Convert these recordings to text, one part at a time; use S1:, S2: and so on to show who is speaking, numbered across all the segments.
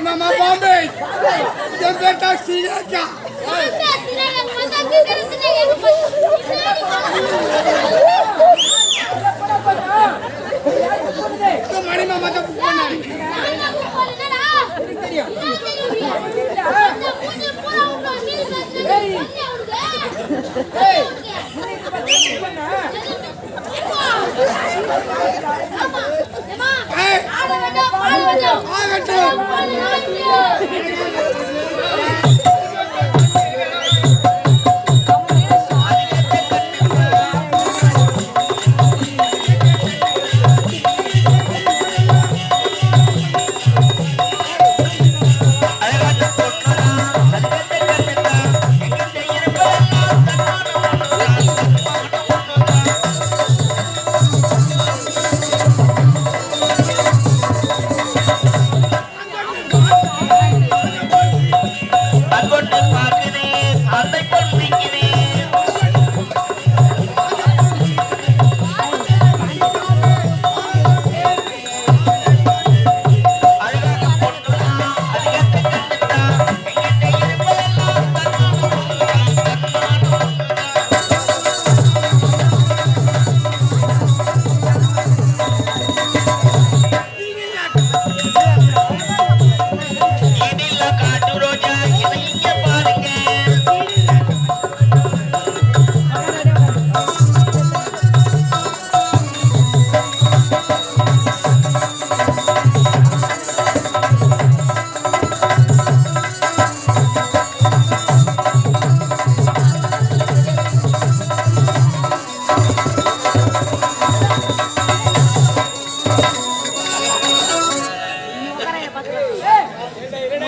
S1: மாமா பாம்பே என் பேட்டா ஸ்ரீலங்கா மணி மாமா தான் புக் பண்ணாரு ஆகட்டும்
S2: ஆகட்டும்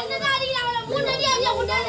S2: என்னதான் அவளை மூணு அடி அடியா விட்டாத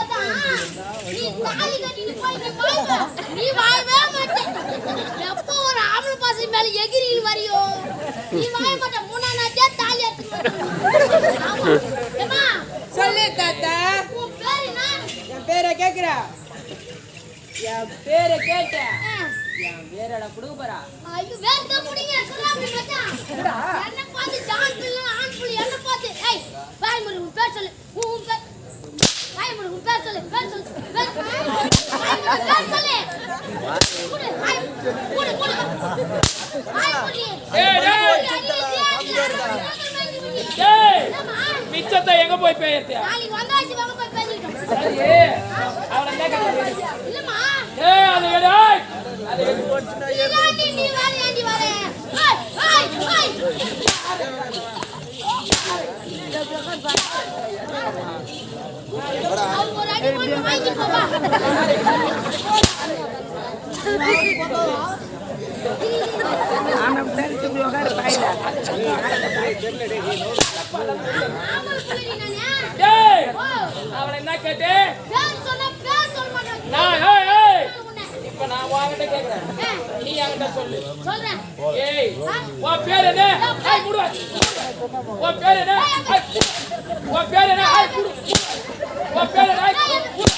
S2: தாலி நீ வாழவே மாட்டே. எப்போ ஒரு ஆம்பளை பசங்க மேல எகிரியில் வரியோ நீ வாழ மாட்ட மூணா நாத்தே தாலி எடுத்து ஆமா
S3: சொல்லு தாத்தா
S2: உன் பேர் என்ன
S3: என் பேரை கேக்குற என் பேரை கேட்ட
S2: ஆ.
S3: என் பேரோட கொடுக்க
S2: ஐயோ, வேர்க்க முடிங்க, சொல்லாம மச்சான். என்னை பார்த்து ஜான் பிள்ளை, ஆண் பிள்ளை, என்னை பார்த்து, ஏய், வாய் மூடு, உன் பேர் சொல்லு. உன் பேர்.
S4: மிச்சத்தை எங்க போய் பேயத்தியா
S2: நாளைக்கு வந்தாச்சு வாங்க போய் பேசிக்கிட்டோம்.
S4: சரி. அவனை கேட்க
S2: இல்லம்மா,
S4: ஏய் அது டேய் அது
S2: நீ தாண்டி, நீ வேற ஏண்டி வர? ஏய், ஏய், ஏய். அவங்க ஒரு அடி போட்டு வாங்கிட்டு
S4: டேய் அவனை என்ன கேட்டு நான் இப்ப நான் உன்கிட்ட கேக்குறேன் நீ என்கிட்ட சொல்லு ஏய் உன் பேர் என்ன உன் பேர் என்ன உன் பேர் என்ன குடு உன் பேர் என்ன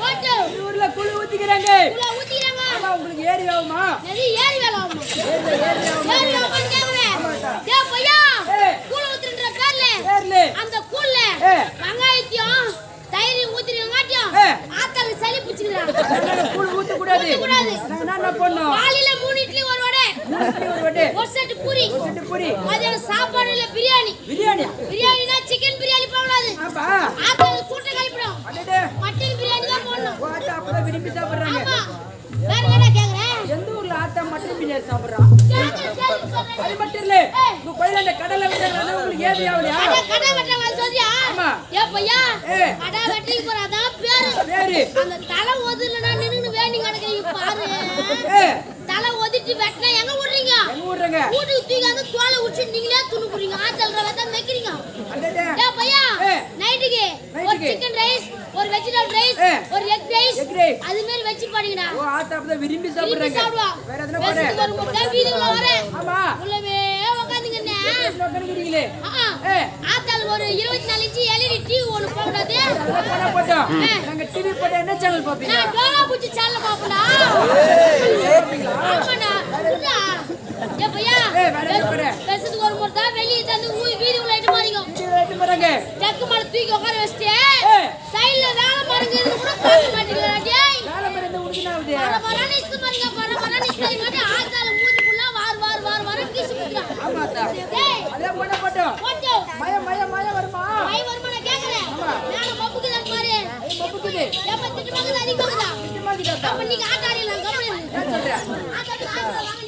S2: போட்டு,
S3: ஊர்ல குழு ஊத்திக்கிறாங்க. உங்களுக்கு ஏறி ஆகுமா
S2: ஏறி வேலை ஆகுமா?
S3: ஏறி
S2: கேக்குறேன். அந்த கூழ்ல. வெங்காயத்தையும் தயிரையும் ஊத்திருங்காட்டியும். ஆத்தால சளி பிடிச்சுக்கிறான்
S3: குழு ஊத்த கூடாது என்ன பண்ணோம்?
S2: காலையில மூணு இட்லி ஒரு வடை.
S3: ஒரு வட்டி
S2: ஒரு செட்டு பூரி.
S3: செட்டு பூரி.
S2: மதியானம் சாப்பாடு இல்ல பிரியாணி.
S3: பிரியாணியா?
S2: பிரியாணினா சிக்கன் பிரியாணி போடாது ஆத்தால சூட்டை கழிப்பிடும்
S3: அடடே
S2: மட்டன் பிரியாணி தான் போடணும்
S3: ஆட்டா அப்பதான் விரும்பி சாப்பிடுறாங்க எந்த ஊர்ல ஆட்டா மட்டன் பிரியாணி சாப்பிடுறான். அது மட்டும் இல்ல. உங்க பையன் அந்த கடல்ல விட்டாங்க உங்களுக்கு ஏது ஆகலையா
S2: அட, கடை வெட்டுறவங்க சொல்றியா?
S3: ஆமா.
S2: ஏ பையா. கடை வெட்டிக்கு போற, அதான் பேரு.
S3: பேரு
S2: அந்த தலை ஒதுலனா நின்னுன்னு வேண்டி கிடக்குறீங்க பாரு. தலை ஒதிட்டு வெட்டினா எங்க விடுறீங்க?
S3: எங்க விடுறங்க
S2: வீட்டுக்கு தூக்கி அந்த தோலை உரிச்சு நீங்களே துணுக்குறீங்க. ஆத்தல்ற வெத்தா மேய்க்கிறீங்க. ஏ பையா, நைட்டுக்கு ஒரு? சிக்கன் ரைஸ் ஒரு வெஜிடபிள் ரைஸ். ஒரு எக் ரைஸ். அது மாதிரி வச்சு பாருங்கடா
S3: ஓ ஆத்தா அப்பதான் விரும்பி சாப்பிடுறாங்க. வேற எதுனா போடு.
S2: வரும்போது தான் வீதிக்குள்ள வரேன்
S3: ஆமா.
S2: உள்ளவே உட்காந்துங்கண்ணே
S3: உட்காந்துக்கிறீங்களே ஏ.
S2: ஆத்தாள் ஒரு இருபத்தி நாலு இன்ச்சு எல்இடி டிவி ஒன்று போடாது
S3: பண்ண போட்டோம் நாங்க டிவி போட்டு என்ன சேனல் பாப்பீங்க
S2: நான் டோலா பூச்சி சேனல் பாப்படா ஆமாடா பேசுறதுக்கு ஒரு முறை தான் வெளியே தந்து ஊ வீதி உள்ள இட்டு மாறிக்கும்
S3: டிவி வெயிட்டு போறாங்க
S2: டக்கு மேல தூக்கி உட்கார வச்சுட்டு
S3: ஏய்.
S2: சைடுல வேலை பாருங்க இது கூட பார்க்க மாட்டீங்களா டேய்?
S3: வேலை மாதிரி இருந்தா உடுக்கினாவுது
S2: வர வர மாட்டே ஆத்தால மூஞ்சி வார் வார் வார் வார கீசி குடுக்குறான்
S3: ஆமா அத்தா.
S2: டேய்
S3: அதெல்லாம் பண்ண போட்டோம்
S2: போட்டோ.
S3: மய மய மய வருமா?
S2: மை வருமான கேக்குறேன். நான் மப்புக்கு தான் பாரு.
S3: மப்புக்குது.
S2: ஏப்ப திட்டு மகன் அதிகமாகுதா
S3: சுத்தமா கிட்டாத்தா
S2: அப்ப நீங்க ஆட்டாடிலாம் கவனம்
S3: என்ன சொல்ற
S2: ஆட்டாடி ஆட்டாடி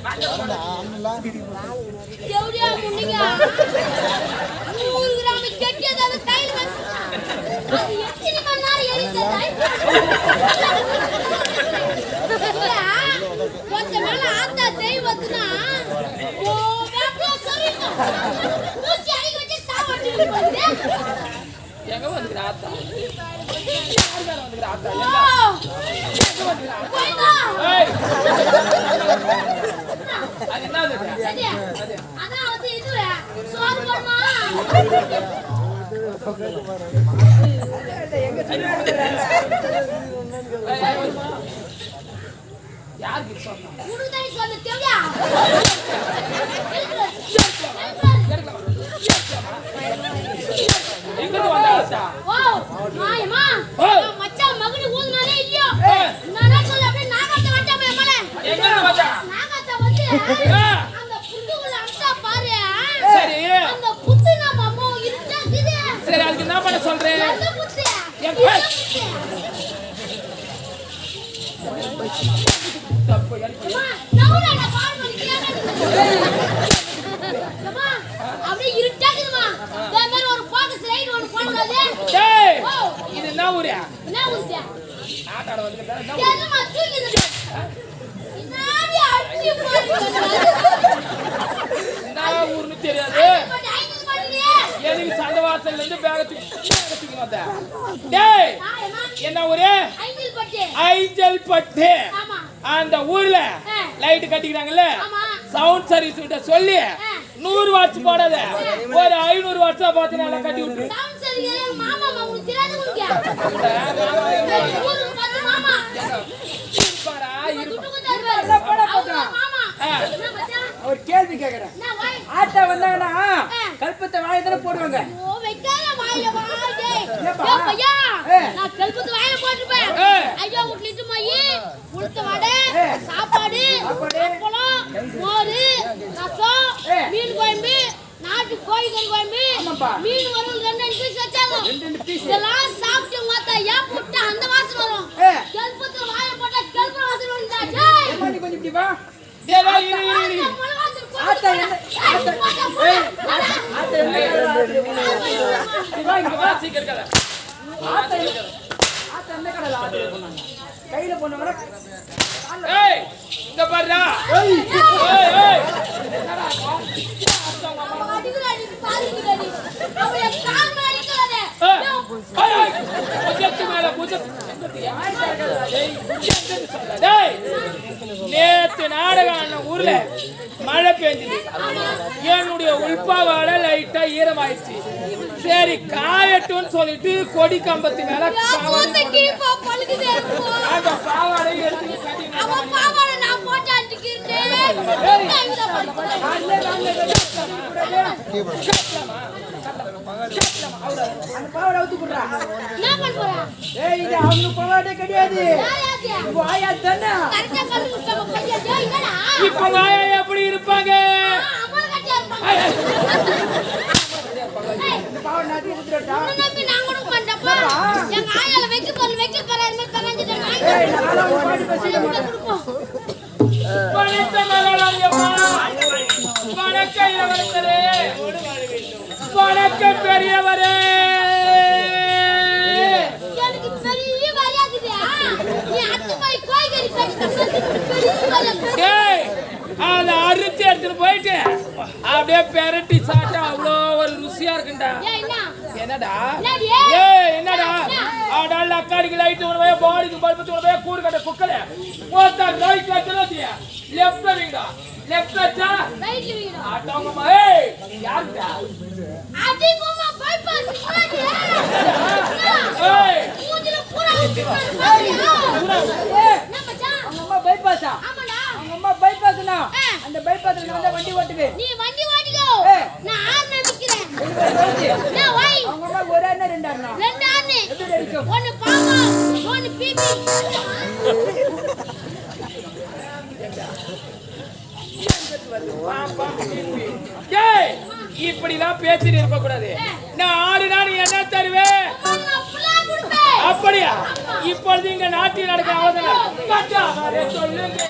S2: எவ்வளோ முன்னிங்க நூறு கிராம் கெட்டியது அது கையில் வச்சு அது எத்தனை மணி நேரம் எரித்தது கொஞ்ச மேல ஆத்தா தெய் வந்துனா ஓ வேப்பல சொல்லிங்க மூச்சு அடிக்க வச்சு சாவடிச்சு போகுது
S4: எங்க வந்துக்கிற ஆத்தா யார் மேல வந்துக்கிற ஆத்தா
S2: போய்தா
S4: ஏய் அது என்னது
S2: சரி அதான் வந்து இது சோறு போடுமா
S4: யாருக்கு இது சொன்னா என்ன ஊரு
S2: என்ன
S4: ஊரு?
S2: அடிச்சு.
S4: என்ன தெரியாது. எதுக்கு சண்டை வாசல்ல இருந்து பேக தூக்கி வந்த டேய்
S2: என்ன?
S4: ஊரு
S2: ஐந்தில் பட்டு.
S4: ஐஜல் பட்டு
S2: ஆமா.
S4: அந்த ஊர்ல. லைட் கட்டிக்கிறாங்கல்ல. சவுண்ட் சர்வீஸ் கிட்ட சொல்லி. நூறு வாட்ஸ் போடாத ஒரு ஐநூறு வாட்ஸா பார்த்து நல்லா கட்டி விட்டுரு
S3: ஒரு கேள்வி கேக்குறேன்? ஆட்டா வந்தாங்கன்னா கல்பத்தை வாயை தானே போடுவாங்க
S2: வாயில கல்பத்து வாயில போட்டிருப்பேன்.
S4: ஏய்.
S2: ஐயா, வீட்டுல போயி, உளுத்த வடை,
S3: ஏய்.
S2: சாப்பாடு. அப்பளம், மோரு, ரசம். மீன் குழம்பு, கோழிக்கறி குழம்பு,
S3: ஆமாப்பா.
S2: மீன் வறுவல் ரெண்டு ரெண்டு வச்சாங்க. இதெல்லாம் சாப்பிட்டு மாத்தா, ஏன் போட்டு? அந்த வரும். போட்டா கல்புற
S3: கொஞ்சம் இப்படி வா.
S2: ஆத்தா,
S3: என்ன? ஆத்தா ஏய்,
S4: இங்க
S3: கையில போனவங்க
S4: ஏய், இங்க பாருடா. ஏய், ஏய்.
S2: அடிக்கிறாடி. அவளை கால்.
S4: புஜத்து மேல புஜத்து. நேத்து நாடகம் ஊர்ல மழை பெஞ்சது. என்னுடைய உள்பாவாட லைட்டா ஈரமாயிடுச்சு. சரி காயட்டும்னு சொல்லிட்டு கொடி கம்பத்து மேல பாவாடை எடுத்து
S3: கிடையாது?
S4: இப்ப வாயா இருப்பாங்க.
S2: ஆ, அம்மா கட்டியா இருப்பாங்க. ஏய்,
S3: இந்த பாவாடை நான் கொடுத்துட்டா
S2: உன்னை நம்பி நான் கொடுக்க மாட்டேன்ப்பா. எங்க ஆயால வைக்க போறேன், வைக்க போறேன், அது மாதிரி பிறந்துட்டேன். நான்
S3: ஏய் நான் அவங்க பாடி பேசிட்டு
S2: இவனை கொடுப்போம்.
S4: வணக்கம் மகாராணியம்மா வணக்கம் இளவரசரே வணக்கம் பெரியவரே
S2: எனக்கு பெரிய வரியாகுது. நீ அத்து போய் கோய்கறி கட்டி பெரிய வரியாகுது.
S4: டேய் அதை எடுத்துட்டு போயிட்டு. அப்படியே பெரட்டி சாப்பிட்டா அவ்வளோ ஒரு ருசியா இருக்குண்டா
S2: ஏய், என்ன?
S4: என்னடா?
S2: என்னடி?
S4: ஏய் என்னடா? ஆடால அக்காடிக்கு லைட் உனவே பாடிக்கு பல்பத்து உனவே கூடு கட்ட குக்கல. ஓத்தா ரைட் கட்டலதியா லெஃப்ட் வீங்கடா. லெஃப்ட் வச்சா?
S2: ரைட்ல வீடு.
S4: ஆட்டோங்கம்மா ஏய் யாருடா
S2: அதிகமா bypass போடாதே.
S4: ஏய்.
S2: மூஞ்சில பூரா ஊத்திப்பாரு பாரியா? என்ன மச்சான்?
S3: அவங்க அம்மா பைபாஸா
S2: ஆமாடா.
S3: அவங்க அம்மா பைபாஸ்னா
S2: ஆ.
S3: அந்த பைபாஸ்ல நான் தான் வண்டி ஓட்டுவே
S2: நீ வண்டி ஓட்டிக்கோ. நான் ஆறுன நிக்கிறேன்.
S3: அவங்க
S2: நான் வை.
S3: அம்மா ஒரு அண்ணா ரெண்டு அண்ணா?
S2: ரெண்டு
S3: இருக்கும்
S2: ஒண்ணு பாமா, ஒண்ணு பிபி.
S4: இப்படிலாம் பேசிட்டு இருக்க கூடாது நான் ஆடு நாடு என்ன தருவேன். அப்படியா? இப்பொழுது இங்க நாட்டில் நடக்கிற அவசரம் சொல்லுங்க.